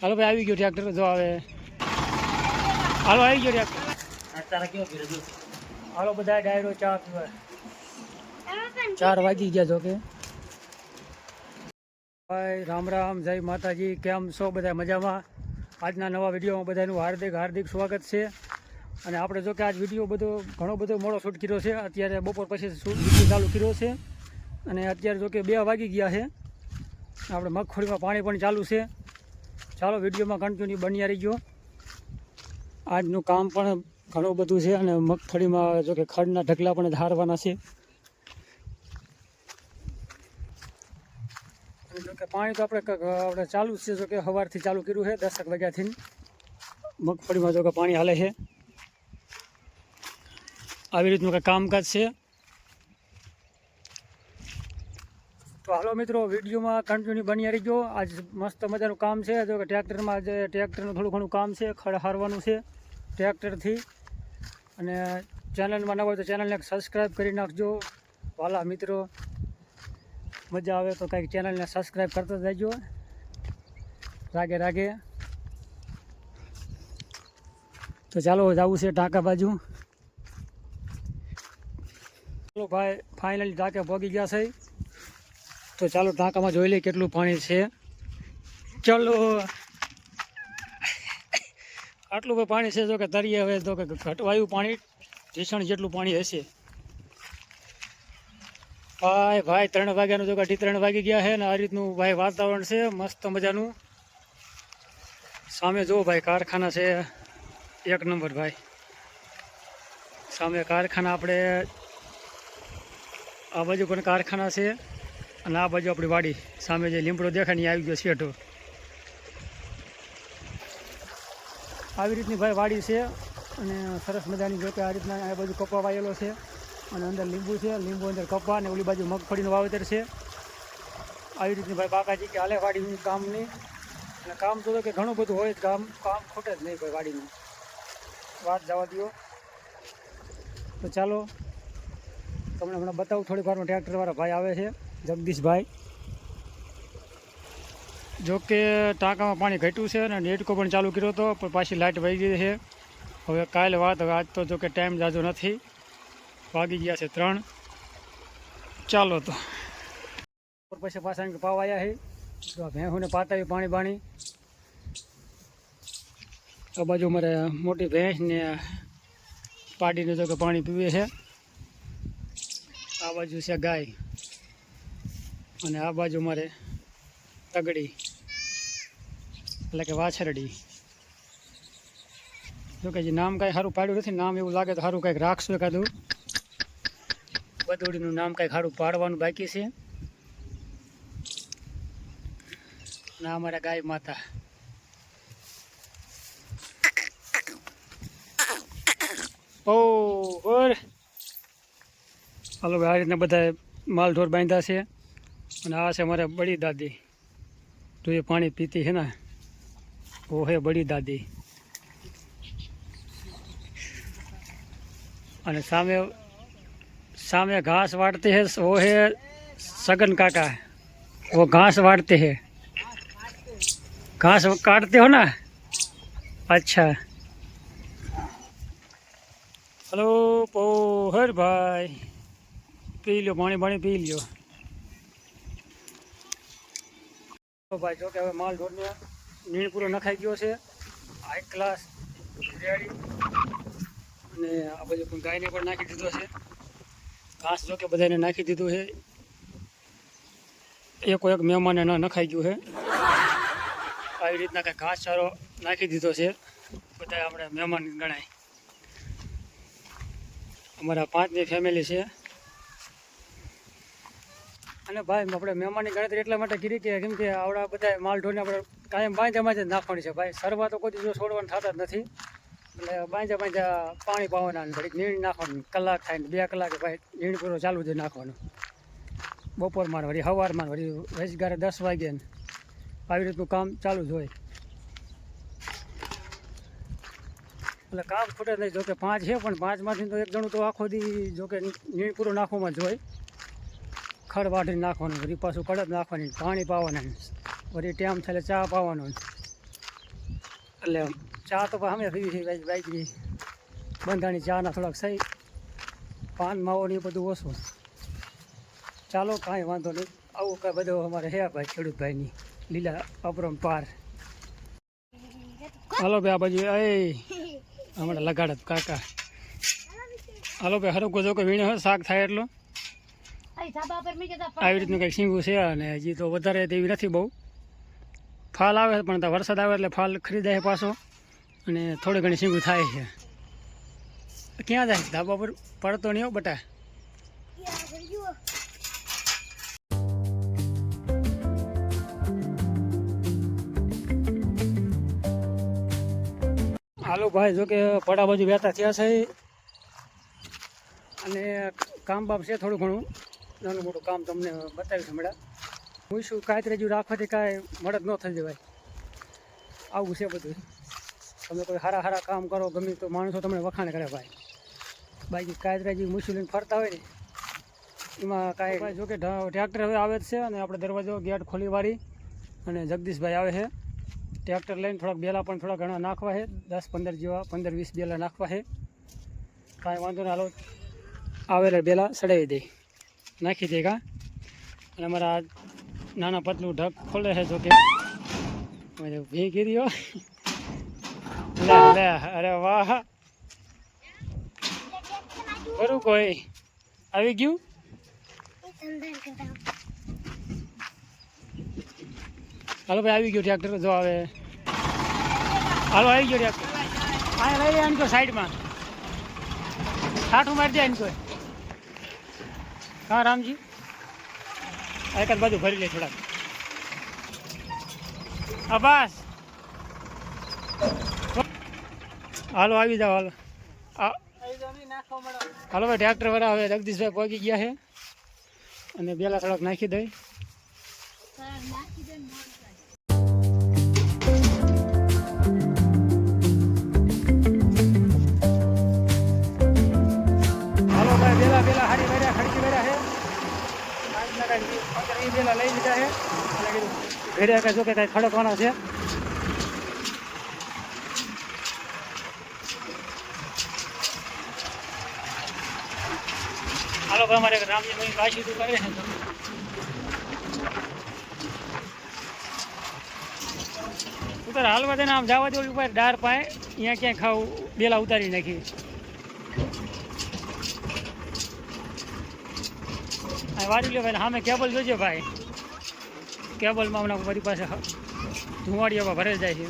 હાલો ભાઈ આવી ગયો ટ્રેક્ટર જો આવે હાલો આવી ગયો ટ્રેક્ટર તારા કેવો પીરે જો હાલો બધા ડાયરો ચા પીવા. ચાર વાગી ગયા જો કે? ભાઈ રામ રામ જય માતાજી. કેમ છો બધા? મજામાં? આજના નવા વિડીયોમાં બધાનું હાર્દિક હાર્દિક સ્વાગત છે. અને આપણે જો કે આજ વીડિયો બધો ઘણો બધો મોડો શૂટ કર્યો છે. અત્યારે બપોર પછી શૂટ ચાલુ કર્યો છે. અને અત્યારે જો કે બે વાગી ગયા છે. આપણે મગફળીમાં પાણી પણ ચાલુ છે. ચાલો વિડીયોમાં કન્ટિન્યુ બન્યા રહી ગયો આજનું કામ પણ ઘણું બધું છે અને મગફળીમાં જો કે ખડના ઢગલા પણ ધારવાના છે. અને જો કે પાણી તો આપણે આપણે ચાલુ છે, જો કે સવારથી ચાલુ કર્યું છે, દસક વાગ્યાથી. મગફળીમાં જો કે પાણી હાલે છે. આવી રીતનું કંઈ કામકાજ છે. મિત્રો, વિડીયોમાં કન્ટિન્યુ બની રહીજો. આજ મસ્ત મજાનું કામ છે. જો કે ટ્રેક્ટરમાં આજે ટ્રેક્ટરનું થોડું ઘણું કામ છે, ખડ હારવાનું છે ટ્રેક્ટરથી. અને ચેનલમાં ન હોય તો ચેનલને સબસ્ક્રાઈબ કરી નાખજો. વાલા મિત્રો, મજા આવે તો કંઈક ચેનલને સબસ્ક્રાઈબ કરતા જજો. રાગે રાગે. તો ચાલો જવું છે ટાંકા બાજુ. ચાલો ભાઈ ફાઇનલી ટાંકે પહોંચી ગયા છે. તો ચાલો ટાંકામાં જોઈ લઈએ કેટલું પાણી છે. ચલો. આટલું બધું પાણી છે જો કે તરીએ હવે તો કે ઘટવાયું પાણી, ઢીસણ જેટલું પાણી હશે. ભાઈ ભાઈ, ત્રણ વાગ્યાનું જો કે અઢી ત્રણ વાગી ગયા છે ને આ રીતનું ભાઈ વાતાવરણ છે, મસ્ત મજાનું. સામે જુઓ ભાઈ, કારખાના છે. એક નંબર ભાઈ. સામે કારખાના આપણે, આ બાજુ પણ કારખાના છે. અને આ બાજુ આપણી વાડી. સામે જે લીમડો દેખાય ને આવી ગયો શેઠો આવી રીતની ભાઈ વાડી છે અને સરસ મજાની જો કે આ રીતના આ બાજુ કપા વાયેલો છે અને અંદર લીંબુ છે. લીંબુ અંદર કપા અને ઓલી બાજુ મગફળીનું વાવેતર છે. આવી રીતની ભાઈ બાકાજી કે હાલે વાડીની કામની અને કામ તો કે ઘણું બધું હોય કામ કામ ખોટે જ નહીં ભાઈ વાડીનું. વાત જવા દો તો ચાલો, તમને હમણાં બતાવું, થોડીક વારમાં ટ્રેક્ટરવાળા ભાઈ આવે છે. જગદીશભાઈ જો કે ટાંકામાં પાણી ઘટ્યું છે અને નેટકો પણ ચાલુ કર્યો હતો પણ પાછી લાઇટ વહી ગઈ છે. હવે કાલે વાત હવે આજ તો જો કે ટાઈમ જાજો નથી. વાગી ગયા છે ત્રણ. ચાલો તો. બપોર પછી પાછા એમ કે પાવ આવ્યા છે તો ભેંસોને પાતાવી પાણી બાણી. આ બાજુ મારે મોટી ભેંસ ને પાડીને જો કે પાણી પીવે છે. આ બાજુ છે ગાય. અને આ બાજુ મારે તગડી, એટલે કે વાછરડી. જો કે જે નામ કાંઈ સારું પાડ્યું નથી નામ એવું લાગે તો સારું કાંઈક રાખશું એકાદું. બદોડીનું નામ કાંઈક સારું પાડવાનું બાકી છે. ના અમારા ગાય માતા. ઓ, ઓર. હાલો આ રીતના બધા માલ ઢોર બાંધ્યા છે. અને આ છે અમારે બડી દાદી. તો એ પાણી પીતી છે ને ઓહે બડી દાદી. અને સામે સામે ઘાસ વાટતી હે ઓહે સગન કાકા. વો ઘાસ વાટતે હે ઘાસ કાટતે હો ના? અચ્છા. હલો પોહર ભાઈ પી લ્યો પાણી પાણી પી લ્યો. ભાઈ જો કે હવે માલ ઢોરને નીણ પૂરો નખાઈ ગયો છે. હાઈ ક્લાસ રેડી અને આ બધું પણ ગાયને પણ નાખી દીધો છે. ઘાસ જો કે બધાને નાખી દીધું છે. એકો એક મહેમાને ન નખાઈ ગયું છે. આવી રીતના કંઈ ઘાસ ચારો નાખી દીધો છે. બધા આપણે મહેમાન ગણાય. અમારા પાંચની ફેમિલી છે. અને ભાઈ, આપણે મહેમાનની ગણતરી એટલા માટે કરી કે કેમ કે આવડા બધા માલ ઢોરને આપણે કાયમ બાંધ્યામાં જ નાખવાની છે. ભાઈ, સરવા તો કોઈ દિવસ છોડવાનું થતા જ નથી. એટલે બાંધ્યા બાંધ્યા પાણી પાવાના ઘડીક નીણ નાખવાનું. કલાક થાય ને બે કલાકે ભાઈ નીણ પૂરો ચાલુ જ નાખવાનું. બપોરમાં વળી સવારમાં વળી વચગારે દસ વાગે આવી રીતનું કામ ચાલુ જ હોય. એટલે કામ ખૂટે નહીં, જોકે પાંચ છે પણ પાંચમાંથી તો એક જણું તો આખો દી જોકે નીણ પૂરો નાખવામાં જ હોય. ખડ વાઢી નાખવાનું, વળી પાછું કડક નાખવાની, પાણી પાવાના. વળી ટાઈમ થાય ચા પાવાનો. એટલે ચા તો અમે પીવી છે બાઈક બાઈકની બંધાણી ચાના થોડાક સહી. પાન, માવો ને બધું ઓછું. ચાલો, કાંઈ વાંધો નહીં. આવું કાંઈ બધું અમારે હે ભાઈ ખેડૂત ભાઈની લીલા અપરમ પાર. હાલો ભાઈ, આ બાજુ, એ, હમણાં લગાડત કાકા. હાલો ભાઈ હરકો જો કે વીણે હોય, શાક થાય એટલો. આવી રીતનું કંઈક શીંગું છે અને હજી તો વધારે તેવી નથી બહુ. ફાલ આવે પણ વરસાદ આવે એટલે ફાલ ખરીદાય પાછો. અને થોડી ઘણી શીંગું થાય છે. ક્યાં જાય ધાબા પર પડતો નહીં બટા. હાલો ભાઈ જોકે પડા બાજુ વહેતા થયા છે. અને કામ બાપ છે થોડું ઘણું. નાનું મોટું કામ તમને બતાવીશ હમણાં. હું શું કાંઈ રાખવાથી કાંઈ મળદ ન થઈ જવાય. આવું છે બધું. તમે કોઈ સારા સારા કામ કરો, ગમે તો માણસો તમને વખાણ કરે ભાઈ. બાકી કાયદરાજી મુશ્કેલી ફરતા હોય ને, એમાં કાંઈ ભાઈ જોકે ટ્રેક્ટર હવે આવે જ છે અને આપણે દરવાજો ગેટ ખોલી વાળી અને જગદીશભાઈ આવે છે. ટ્રેક્ટર લઈને થોડાક બેલા પણ થોડા ઘણા નાખવા છે. દસ, પંદર જેવા, પંદર, વીસ બેલા નાખવા છે. કાંઈ વાંધો ના હાલો આવેલા બેલા સડાવી દે. નાખી દે કા અને અમારા નાના પતલું ઢગ ખોલે છે જોકે ભી ગીર્યો લે લે, અરે વાહ. ખરું કોઈ? આવી ગયું? હાલો ભાઈ, આવી ગયું ટ્રેક્ટર જો આવે હાલો, આવી ગયો ટ્રેક્ટર આ લઈ એમ કોઈ સાઈડમાં સાઠું મારી દે એમ કોઈ. હા, રામજી. એક જ બાજુ ભરી લે થોડાક. હા, બસ. હાલો, આવી જાઓ, હાલો. હાલો, ભાઈ, ટ્રેક્ટર વાળા હવે જગદીશભાઈ પહોંચી ગયા છે. અને બેલા થોડાક નાખી દઈ. હાલો આજના કાંઈ પંદર વીસ બેલા લઈ લીધા છે અને કીધું ઘરે કાંઈ જો કે કાંઈ ખડકવાના છે હાલો ભાઈ અમારે રામજી ભાઈ પાછી તું કરે છે ઉતાર હાલવા દે ને આમ જવા દે ઓલી ઉપર ડાર પાય અહીંયા ક્યાંય ખાવું, બેલા ઉતારી નાખી. વારી લે ભાઈ, સામે કેબલ જોજે ભાઈ. કેબલમાં હમણાં મારી પાસે ધુમાડીઓમાં ભરેલ જાય છે.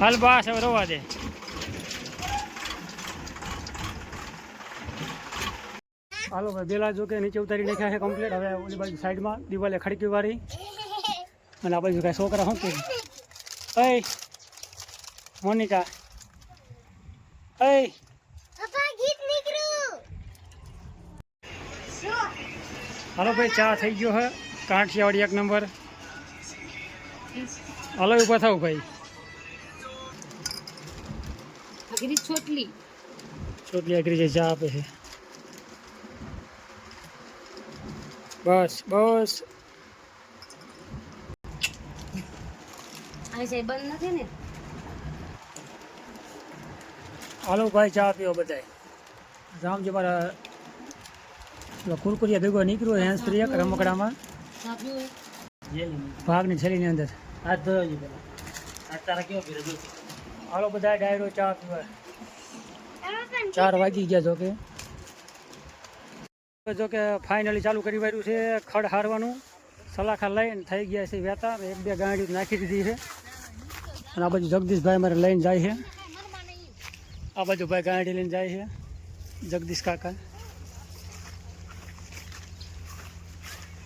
હાલ બસ, હવે રોવા દે. હાલો ભાઈ, બેલા જો કે નીચે ઉતારી નાખ્યા છે કમ્પ્લીટ હવે ઓલી બાજુ સાઈડમાં દિવાલે ખડકી વાળી. અને આ બાજુ કાંઈ છોકરા શું કે? અય મોનિકા અય હાલો ભાઈ ચા થઈ ગયો હે. કાઠિયાવાડી એક નંબર. હાલો ઊભા થાવ ભાઈ. અઘરી છોટલી ચોટલી અઘરી જે ચા આપે છે. બસ બસ. આ સાહેબ બંધ નથી ને? હાલો ભાઈ ચા પીઓ બધાય. રામજી મારા પેલો કુરકુરિયા ભેગો નીકળ્યો હેન્સ ફ્રી એક રમકડામાં. ભાગની છેલ્લીની અંદર. હાથ ધોયો તારા કેવો પીરે હાલો બધા ડાયરો ચા પીવા. ચાર વાગી ગયા જોકે. જોકે ફાઇનલી ચાલુ કરી વાર્યું છે ખડ હારવાનું. સલાખા લઈને થઈ ગયા છે વેતા. એક બે ગાડી નાખી દીધી છે. અને આ બધું જગદીશભાઈ મારે લઈને જાય છે. આ બાજુ ભાઈ ગાડી લઈને જાય છે જગદીશ કાકા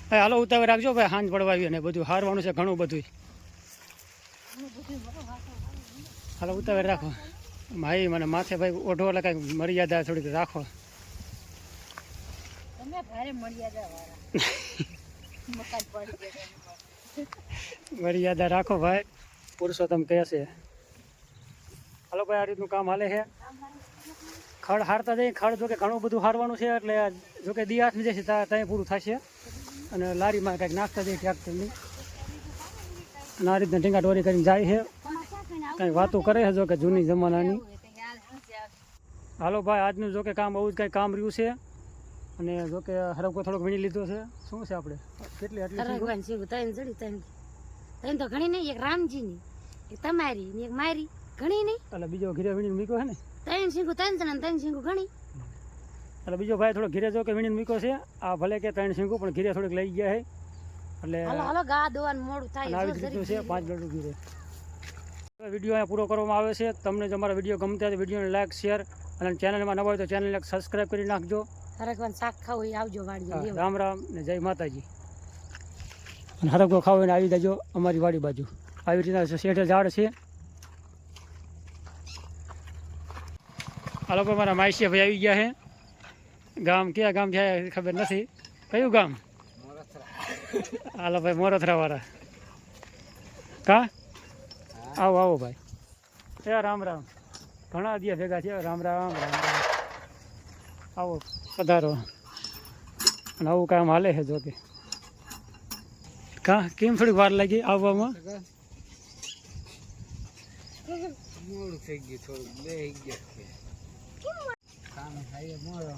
ભાઈ હાલો ઉતાવળ રાખજો ભાઈ હાંજ પડવા આવી અને બધું હારવાનું છે ઘણું બધું હાલો ઉતાવળ રાખો ભાઈ મને માથે ભાઈ ઓઢો એટલે કાંઈક મર્યાદા થોડીક રાખો। મર્યાદા રાખો ભાઈ. પુરુષોત્તમ કહે છે હાલો ભાઈ, આ રીતનું કામ હાલે છે. ખડ હારતા જઈએ, ખડ જોકે ઘણું બધું હારવાનું છે, એટલે જોકે દી આઠ જશે ત્યાં પૂરું થશે. અને લારીમાં કંઈક નાખતા જઈએ ટ્રેક્ટરની. અને આ રીતના ટીંગા ટોરી કરીને જાય છે. કંઈ વાતો કરે છે જો કે જૂની જમાનાની. હાલો ભાઈ, આજનું જોકે કામ બહુ જ કંઈ કામ રહ્યું છે. અને જોકે હરકો થોડોક વીણી લીધો છે. શું છે આપણે? કેટલી આટલી ત્રણ જડી તો ઘણી નહીં, એક રામજીની, એક તમારી એક મારી. ઘણી નહીં? એટલે બીજો ઘીરે વીણીને મૂક્યો છે ને? ત્રણ શીંગું ત્રણ ત્રણ ત્રણ શીંગું ઘણી. એટલે બીજો ભાઈ થોડો ઘીરે જો કે વીણીને મૂક્યો છે આ ભલે કે ત્રણ શીંગું પણ ઘીરે થોડીક લઈ ગયા છે. એટલે હાલો હાલો ગા દોવાનું મોડું થાય આવી રીતનું છે પાંચ મિનિટ ઘીરે. વીડિયો અહીંયા પૂરો કરવામાં આવે છે. તમને જો અમારા વીડિયો ગમતા હોય તો વિડીયોને લાઈક શેર અને ચેનલમાં નવા હોય તો ચેનલને સબસ્ક્રાઈબ કરી નાખજો. હરકવાન શાક ખાવું એ આવજો વાડી રામ રામ ને જય માતાજી. અને હરકો ખાવ એને આવી જજો અમારી વાડી બાજુ. આવી રીતના શેઠે ઝાડ છે. આ લોકો મારા માઈસિયા ભાઈ આવી ગયા છે ગામ ક્યાં ગામ છે ખબર નથી કયું ગામ હાલો ભાઈ મોરથરા વાળા કા આવો આવો ભાઈ એ રામ રામ ઘણા દિયા ભેગા છે રામ રામ રામ રામ આવો પધારો અને આવું કામ હાલે છે જો કે કા કેમ થોડીક વાર લાગી આવવામાં મોડું થઈ ગયું થોડું બે ગયા કામ થાય મોડો